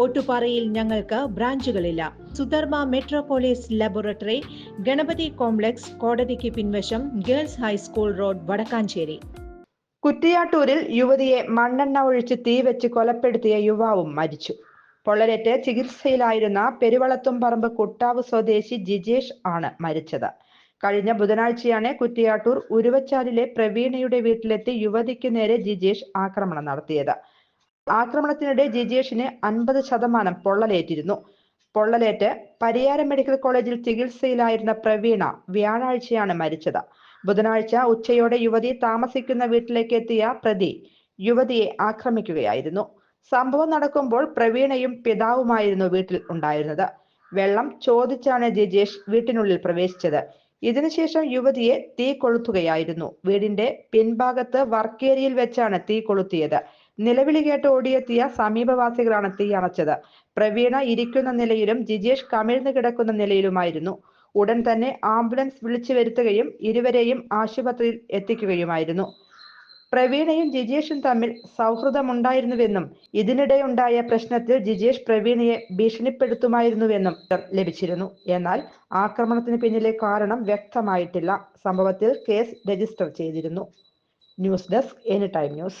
ഓട്ടുപാറയിൽ ഞങ്ങൾക്ക് ബ്രാഞ്ചുകളില്ല. Sudharma metropolis laboratory Ganapathi complex കോടതിക്ക് പിൻവശം girls high school road Vadakkanchery. കുറ്റിയാട്ടൂരിൽ യുവതിയെ മണ്ണെണ്ണ ഒഴിച്ച് തീ വെച്ച് കൊലപ്പെടുത്തിയ യുവാവും മരിച്ചു. പൊള്ളലേറ്റ് ചികിത്സയിലായിരുന്ന പെരുവളത്തുംപറമ്പ് കുട്ടാവ് സ്വദേശി ജിജേഷ് ആണ് മരിച്ചത്. കഴിഞ്ഞ ബുധനാഴ്ചയാണ് കുറ്റിയാട്ടൂർ ഉരുവച്ചാലിലെ പ്രവീണയുടെ വീട്ടിലെത്തി യുവതിക്ക് നേരെ ജിജേഷ് ആക്രമണം നടത്തിയത്. ആക്രമണത്തിനിടെ ജിജേഷിന് അൻപത് ശതമാനം പൊള്ളലേറ്റിരുന്നു. പൊള്ളലേറ്റ് പരിയാരം മെഡിക്കൽ കോളേജിൽ ചികിത്സയിലായിരുന്ന പ്രവീണ വ്യാഴാഴ്ചയാണ് മരിച്ചത്. ബുധനാഴ്ച ഉച്ചയോടെ യുവതി താമസിക്കുന്ന വീട്ടിലേക്ക് എത്തിയ പ്രതി യുവതിയെ ആക്രമിക്കുകയായിരുന്നു. സംഭവം നടക്കുമ്പോൾ പ്രവീണയും പിതാവുമായിരുന്നു വീട്ടിൽ ഉണ്ടായിരുന്നത്. വെള്ളം ചോദിച്ചാണ് ജിജേഷ് വീട്ടിനുള്ളിൽ പ്രവേശിച്ചത്. ഇതിനുശേഷം യുവതിയെ തീ കൊളുത്തുകയായിരുന്നു. വീടിന്റെ പിൻഭാഗത്ത് വർക്കേരിയിൽ വെച്ചാണ് തീ കൊളുത്തിയത്. നിലവിളി കേട്ട് ഓടിയെത്തിയ സമീപവാസികളാണ് തീ അണച്ചത്. പ്രവീണ ഇരിക്കുന്ന നിലയിലും ജിജേഷ് കമിഴ്ന്നു കിടക്കുന്ന നിലയിലുമായിരുന്നു. ഉടൻ തന്നെ ആംബുലൻസ് വിളിച്ചു വരുത്തുകയും ഇരുവരെയും ആശുപത്രിയിൽ എത്തിക്കുകയുമായിരുന്നു. പ്രവീണയും ജിജേഷും തമ്മിൽ സൗഹൃദമുണ്ടായിരുന്നുവെന്നും ഇതിനിടെയുണ്ടായ പ്രശ്നത്തിൽ ജിജേഷ് പ്രവീണയെ ഭീഷണിപ്പെടുത്തുമായിരുന്നുവെന്നും ലഭിച്ചിരുന്നു. എന്നാൽ ആക്രമണത്തിന് പിന്നിലെ കാരണം വ്യക്തമായിട്ടില്ല. സംഭവത്തിൽ കേസ് രജിസ്റ്റർ ചെയ്തിരുന്നു. News desk any time news.